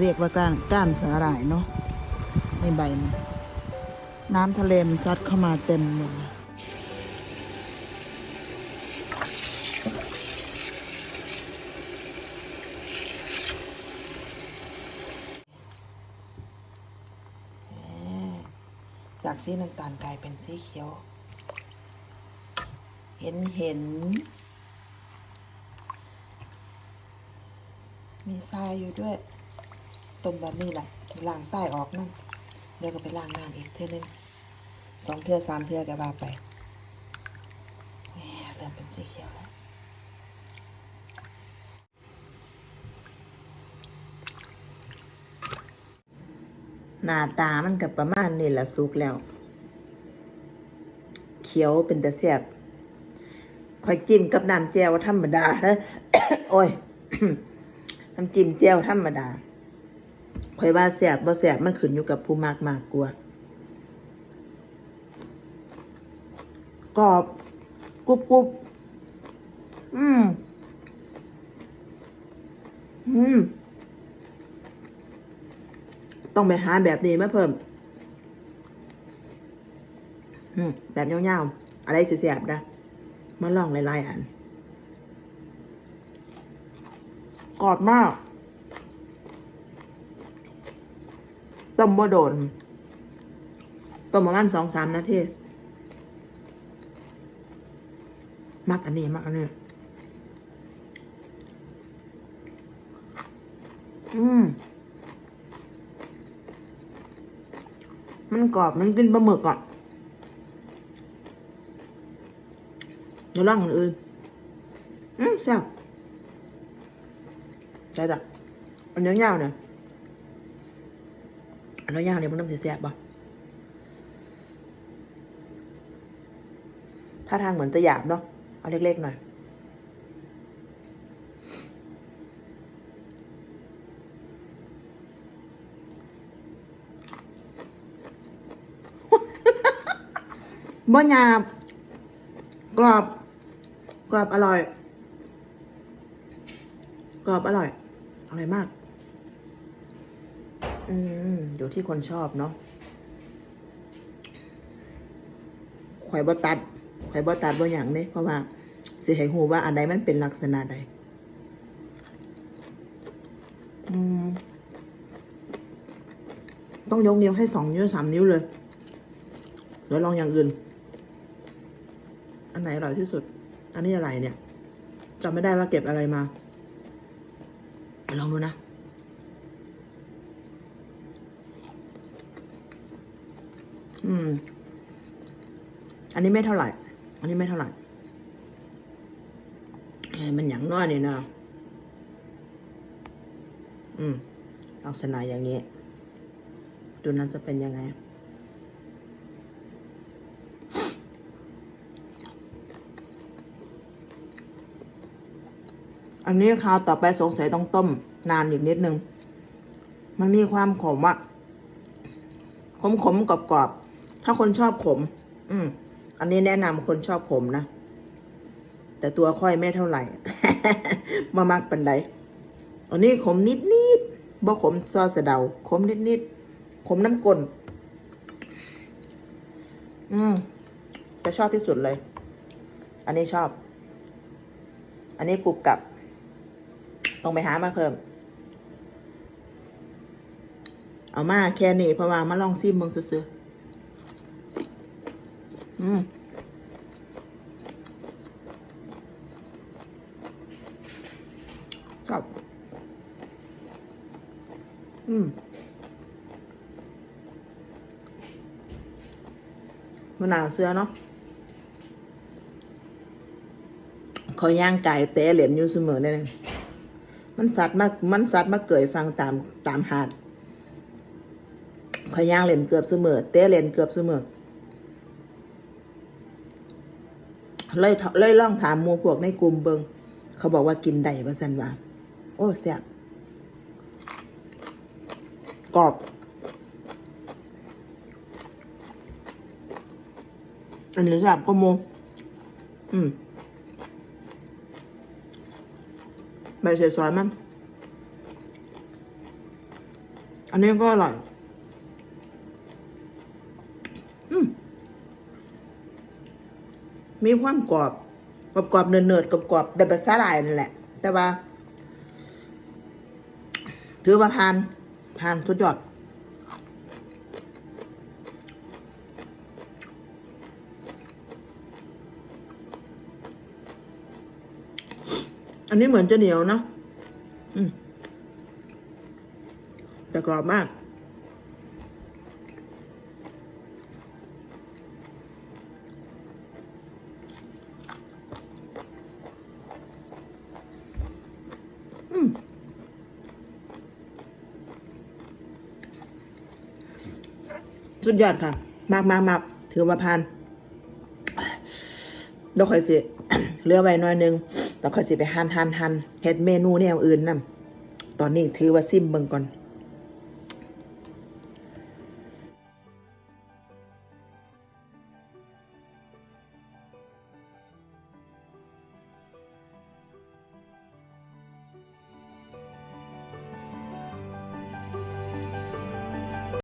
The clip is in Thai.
เรียกว่าก้านก้านสาหร่ายเนาะในใบมันน้ำทะเลมันซัดเข้ามาเต็มหมดจากสีน้ำตาลกลายเป็นสีเขียว เห็นเห็น มีทรายอยู่ด้วย ต้มแบบนี้แหละล้างทรายออกนั่นเดี๋ยวก็ไปล้างน้ำอีกเท่านึงสองเทือสามเทือก็ว่าไปนี่เริ่มเป็นสีเขียวแล้วหน้าตามันกับประมาณนี่แหละสุกแล้ว เขียวเป็นตะเสียบคอยจิ้มกับน้ำแจ่วธรรมดาเด้อโอ้ยน้ำจิ้มแจ่วธรรมดา ค่อยว่าแสบบ่แสบมันขึ้นอยู่กับผู้มากมากกลัวากรอบกรุบกรุบอืม อืม ต้องไปหาแบบนี้มาเพิ่ม อืม แบบยาวๆอะไรเสียบๆนะมาลองหลายๆอันกรอบมาก ต้มบ่โดน ต้มประมาณสองสามนาทีมักอันนี้มักอันนี้ อืม มันกรอบมันกินปลาหมึกอะเดี๋ยวลองอันอื่นอืมแซ่บใช่จ้ะอันยาวๆเนี่ย อันยาวๆเนี่ยมันน้ำสีแซ่บป่ะถ้าทางเหมือนจะหยาบเนาะ เอาเล็กๆหน่อย บ่หยาบ กรอบ กรอบอร่อย กรอบอร่อย อร่อยมาก อืมอยู่ที่คนชอบเนาะข่อยบ่ตัดข่อยบ่ตัดบ่อย่างนี้เพราะว่าสิให้ฮู้ว่าอันใดมันเป็นลักษณะใด อืม ต้องยกนิ้วให้สองนิ้วสามนิ้วเลย เดี๋ยวลองอย่างอื่น อันไหนอร่อยที่สุด อันนี้อะไรเนี่ยจำไม่ได้ว่าเก็บอะไรมาลองดูนะ อืม อันนี้ไม่เท่าไหร่ อันนี้ไม่เท่าไหร่มันอย่างน้อยนี่นะอืมลักษณะอย่างนี้ ดูนั้นจะเป็นยังไง อันนี้คราวต่อไปสงสัยต้องต้ม นานอีกนิดนึง มันมีความขมอะขมขมกรอบกรอบๆ ถ้าคนชอบขม อืม อันนี้แนะนำคนชอบขมนะ แต่ตัวค่อยไม่เท่าไหร่ มามักปันไดอันนี้ขมนิดนิดๆบ่ขมซอสเดา ขมนิดนิดๆขมน้ำกลนอืมจะชอบที่สุดเลย อันนี้ชอบ อันนี้กรุบกับ ต้องไปหามาเพิ่ม เอามาแค่นี้เพราะว่ามาลองซิมมืองซื้อ อืมกับ อืมมะนหนาวเสื้อเนาะคอยย่างไก่เตะเหรียญอยู่เสมอเนี่ยมันสัตว์มากมันสัตว์มาเกยฟังตามตามหาดคอยย่างเหรียญเกือบเสมอเตะเหรียญเกือบเสมอ เลยเลยล่องถามมูพวกในกลุ่มเบิงเขาบอกว่ากินได้ว่าสันว่า โอ้แซ่บกรอบ อันนี้แซ่บก็โมอืมใบเสยซอยมันอันนี้ก็อร่อย อืม มีความกรอบกรอบกรอบเนิร์ดเนิร์ดกรอบกรอบแบบภาษาลายนั่นแหละ แต่ว่า ถือว่าผ่านผ่านสุดยอดอันนี้เหมือนจะเหนียวเนะ อืม แต่กรอบมาก สุดยอดค่ะ มากมากมากถือว่าพันเราค่อยสิเลือไว้หน้อยหนึงเราค่อยสิไปหั่นหั่นหั่นเฮ็ดเมนูแนวอื่นนำตอนนี้ถือว่าซิมเบิ่งก่อน